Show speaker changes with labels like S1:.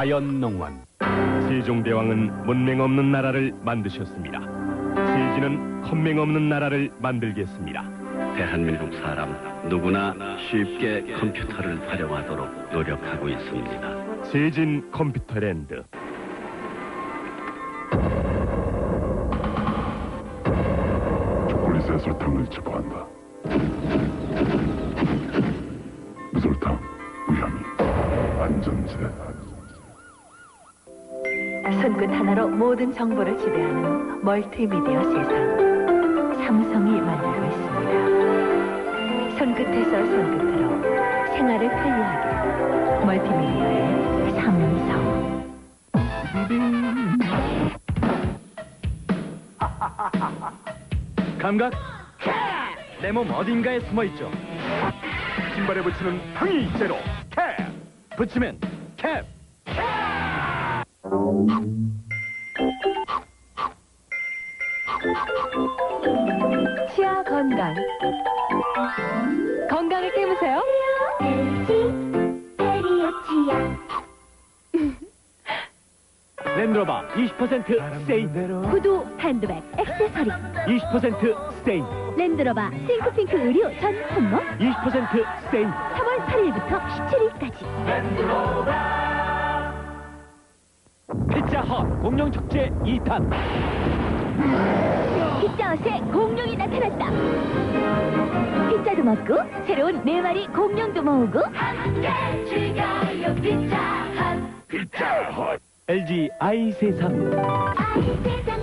S1: 자연농원 세종대왕은 문맹 없는 나라를 만드셨습니다. 세진은 컴맹 없는 나라를 만들겠습니다.
S2: 대한민국 사람 누구나 쉽게 컴퓨터를 활용하도록 노력하고 있습니다.
S1: 세진 컴퓨터랜드
S3: 초콜릿에 설탕을 첨가한다. 무설탕, 무향이, 안전제.
S4: 손끝 하나로 모든 정보를 지배하는 멀티미디어 세상. 삼성이 만들고 있습니다. 손끝에서 손끝으로 생활을 편리하게. 멀티미디어의 삼성.
S1: 감각 내 몸 어딘가에 숨어 있죠. 신발에 붙이는 당이 제로 캡 붙이면 캡
S4: 치아 건강. 건강을 깨무세요.
S1: 랜드로버 20% 세인.
S5: 구두, 핸드백, 액세서리,
S1: 20% 세인.
S5: 랜드로버, 싱크핑크 의류 전 품목.
S1: 20% 세인.
S5: 3월 8일부터 17일까지.
S1: 피 자헛 공룡 축제 2탄.
S5: 피자헛에 공룡이 나타났다. 피자도 먹고 새로운 네 마리 공룡도 모으고
S1: LG i 세상.
S5: 세상